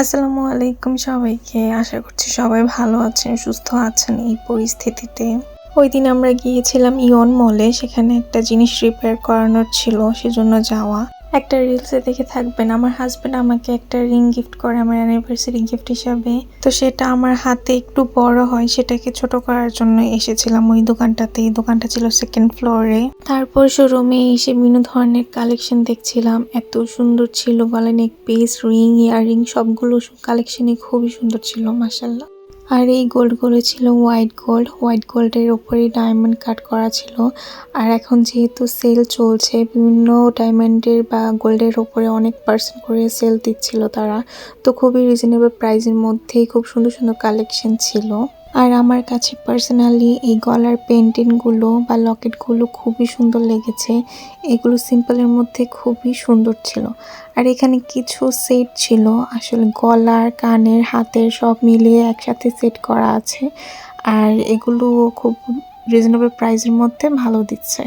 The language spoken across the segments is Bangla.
আসসালামু আলাইকুম সবাইকে। আশা করছি সবাই ভালো আছেন, সুস্থ আছেন এই পরিস্থিতিতে। ওই দিন আমরা গিয়েছিলাম ইয়ন মলে, সেখানে একটা জিনিস রিপেয়ার করানোর ছিল, সেজন্য যাওয়া। একটা রিলসে দেখে থাকবেন। আমার হাজবেন্ড আমাকে একটা রিং গিফট করে, আমার অ্যানিভার্সারি গিফট হিসাবে। তো সেটা আমার হাতে একটু বড় হয়, সেটাকে ছোট করার জন্য এসেছিলাম ওই দোকানটাতে। এই দোকানটা ছিল সেকেন্ড ফ্লোরে তারপর শোরুমে এসে বিভিন্ন ধরনের কালেকশন দেখছিলাম। এত সুন্দর ছিল বলে নেক পিস রিং ইয়াররিং সবগুলো কালেকশনই খুবই সুন্দর ছিল মাসাল্লাহ আর এই গোল্ডগুলো ছিল হোয়াইট গোল্ড। হোয়াইট গোল্ডের ওপরে ডায়মন্ড কাট করা ছিল। আর এখন যেহেতু সেল চলছে, বিভিন্ন ডায়মন্ডের বা গোল্ডের ওপরে অনেক পার্সেন্ট করে সেল দিচ্ছিল তারা। তো খুবই রিজনেবল প্রাইসের মধ্যেই খুব সুন্দর সুন্দর কালেকশন ছিল। আর আমার কাছে পার্সোনালি এই গলার পেন্টিংগুলো বা লকেটগুলো খুবই সুন্দর লেগেছে। এগুলো সিম্পলের মধ্যে খুবই সুন্দর ছিল। আর এখানে কিছু সেট ছিল। আসলে গলার, কানের, হাতের সব মিলিয়ে একসাথে সেট করা আছে। আর এগুলো খুব রিজনেবল প্রাইসের মধ্যে ভালো দিচ্ছে।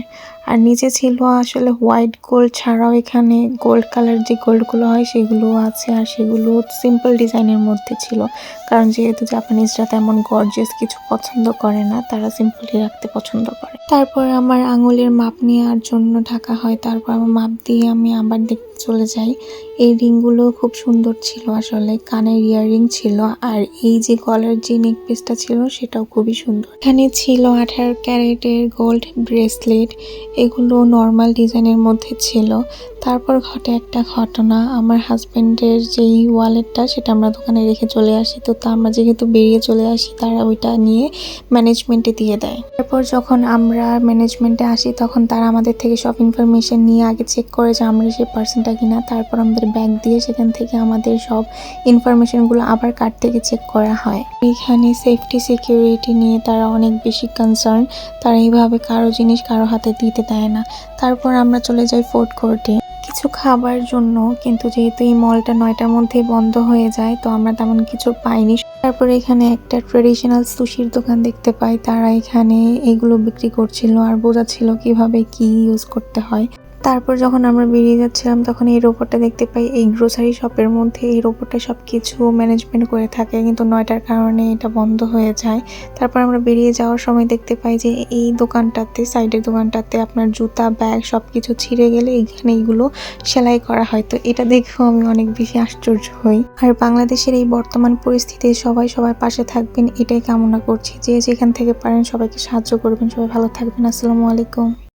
আর নিচে ছিল আসলে হোয়াইট গোল্ড ছাড়াও এখানে গোল্ড কালার যে গোল্ডগুলো হয় সেগুলোও আছে আর সেগুলো সিম্পল ডিজাইনের মধ্যে ছিল। কারণ যেহেতু জাপানিজরা তেমন গর্জিয়াস কিছু পছন্দ করে না, তারা সিম্পলি রাখতে পছন্দ করে। তারপর আমার আঙুলের মাপ নেওয়ার জন্য ঢাকা হয়, তারপর আমার মাপ দিয়ে আমি আবার দেখতে চলে যাই এই রিংগুলো খুব সুন্দর ছিল আসলে। কানের ইয়াররিং ছিল আর এই যে গলার যে নেক পিসটা ছিল সেটাও খুবই সুন্দর। এখানে ছিল আঠারো ক্যারেটের গোল্ড ব্রেসলেট। এগুলো নর্মাল ডিজাইনের মধ্যে ছিল। তারপর ঘটে একটা ঘটনা। আমার হাজব্যান্ডের যেই ওয়ালেটটা সেটা আমরা দোকানে রেখে চলে আসি। তো তা আমরা যেহেতু বেরিয়ে চলে আসি, তারা ওইটা নিয়ে ম্যানেজমেন্টে দিয়ে দেয়। তারপর যখন আমরা ম্যানেজমেন্টে আসি, তখন তারা আমাদের থেকে সব ইনফরমেশন নিয়ে আগে চেক করে যে আমরা সেই পার্সনটা কিনা, তারপর আমাদের ব্যাগ দিয়ে সেখান থেকে আমাদের সব ইনফরমেশনগুলো আবার কার্ড থেকে চেক করা হয়। এখানে সেফটি সিকিউরিটি নিয়ে তারা অনেক বেশি কনসার্ন তারা এইভাবে কারও জিনিস কারও হাতে দিতে দেয় না। তারপর আমরা চলে যাই ফুড কোর্টে কিছু খাবার জন্য, কিন্তু যেহেতু এই মলটা নয়টার মধ্যেই বন্ধ হয়ে যায়, তো আমরা তেমন কিছু পাইনি। তারপরে এখানে একটা ট্রেডিশনাল সুশির দোকান দেখতে পাই। তারা এখানে এগুলো বিক্রি করছিল আর বোঝাচ্ছিল কীভাবে কি ইউজ করতে হয়। তারপর যখন আমরা বেরিয়ে যাচ্ছিলাম, তখন এই রোবটটা দেখতে পাই, এই গ্রোসারি শপের মধ্যে এই রোবটটা সব কিছু ম্যানেজমেন্ট করে থাকে। কিন্তু নয়টার কারণে এটা বন্ধ হয়ে যায়। তারপর আমরা বেরিয়ে যাওয়ার সময় দেখতে পাই যে, এই দোকানটাতে সাইডের দোকানটাতে আপনার জুতা ব্যাগ সব কিছু ছিঁড়ে গেলে এখানে এইগুলো সেলাই করা হয়। তো এটা দেখেও আমি অনেক বেশি আশ্চর্য হই। আর বাংলাদেশের এই বর্তমান পরিস্থিতিতে সবাই সবার পাশে থাকবেন, এটাই কামনা করছি। যে যেখান থেকে পারেন সবাইকে সাহায্য করবেন। সবাই ভালো থাকবেন। আসসালামু আলাইকুম।